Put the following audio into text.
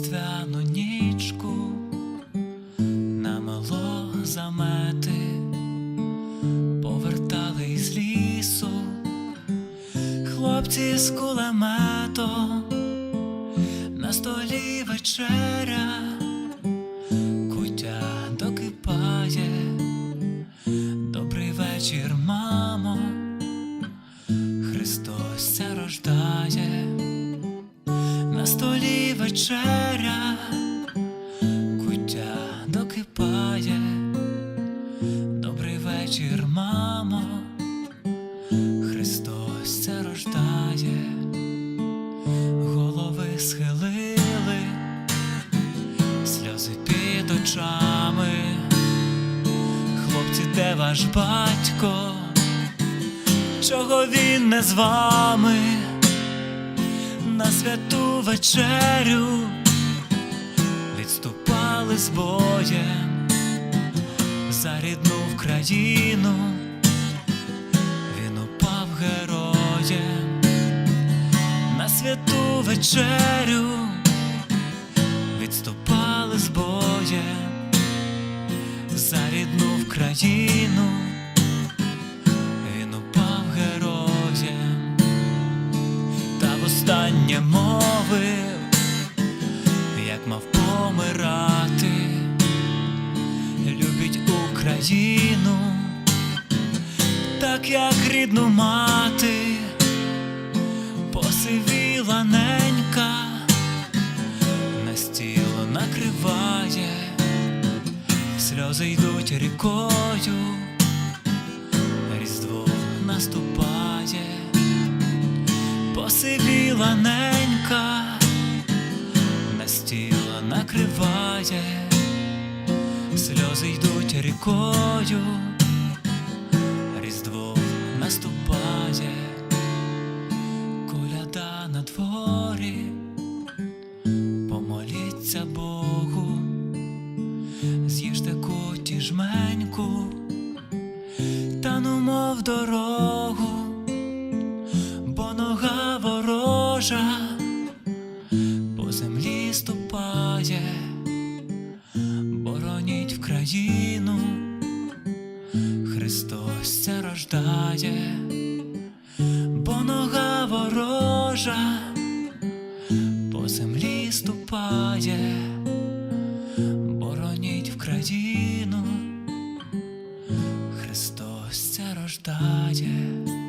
різдвяну нічку намело замети, повертали з лісу хлопці з кулеметом, на столі вечеря, кутя докипає. Добрий вечір, мамо, Христос ся рождає, на столі вечеря, куття докипає. Добрий вечір, мамо, Христос ся рождає, голови схилили, сльози під очами. Хлопці, де ваш батько? Чого він не з вами святу вечерю відступали з боєм за рідну Вкраїну, він упав героєм на святу вечерю відступали з боєм за рідну Вкраїну востаннє мовив, як мав помирати, любіть Україну, так як рідну мати, посивіла ненька, на стіл накриває. Сльози йдуть рікою, різдво наступає, посивіла ненька, на стіл накриває, сльози йдуть рікою, різдво наступає, коляда на дворі, помоліться Богу з'їжте коті жменьку, та ну мов дорогу, ворожа по землі ступає, бороніть Вкраїну, Христос це рождає, бо нога ворожа по землі ступає бороніть Вкраїну, Христос це рождає.